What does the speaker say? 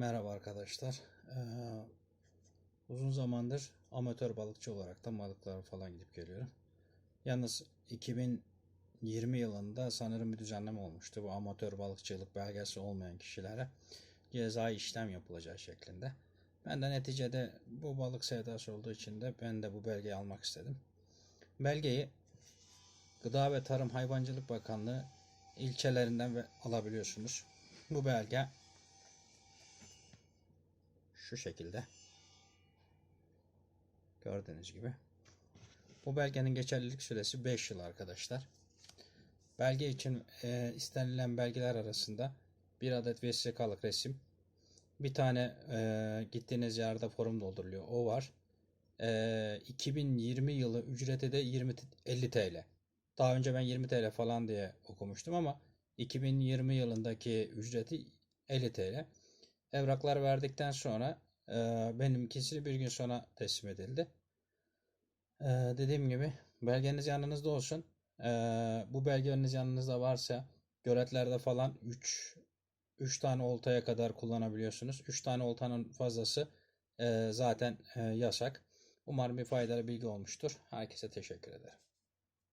Merhaba arkadaşlar. Ee, uzun zamandır amatör balıkçı olarak da balıklara falan gidip geliyorum. Yalnız 2020 yılında sanırım bir düzenleme olmuştu. Bu amatör balıkçılık belgesi olmayan kişilere cezai işlem yapılacağı şeklinde. Ben de neticede bu balık sevdası olduğu için de ben de bu belgeyi almak istedim. Belgeyi Gıda ve Tarım Hayvancılık Bakanlığı ilçelerinden alabiliyorsunuz. Bu belge şu şekilde. Gördüğünüz gibi. Bu belgenin geçerlilik süresi 5 yıl arkadaşlar. Belge için e, istenilen belgeler arasında bir adet vesikalık resim, bir tane e, gittiğiniz yerde forum dolduruluyor. O var. E, 2020 yılı ücreti de 20 t- 50 TL. Daha önce ben 20 TL falan diye okumuştum ama 2020 yılındaki ücreti 50 TL. Evraklar verdikten sonra e, benimkisi bir gün sonra teslim edildi. E, dediğim gibi belgeniz yanınızda olsun. E, bu belgeniz yanınızda varsa göletlerde falan 3 3 tane oltaya kadar kullanabiliyorsunuz. 3 tane oltanın fazlası e, zaten e, yasak. Umarım bir faydalı bilgi olmuştur. Herkese teşekkür ederim.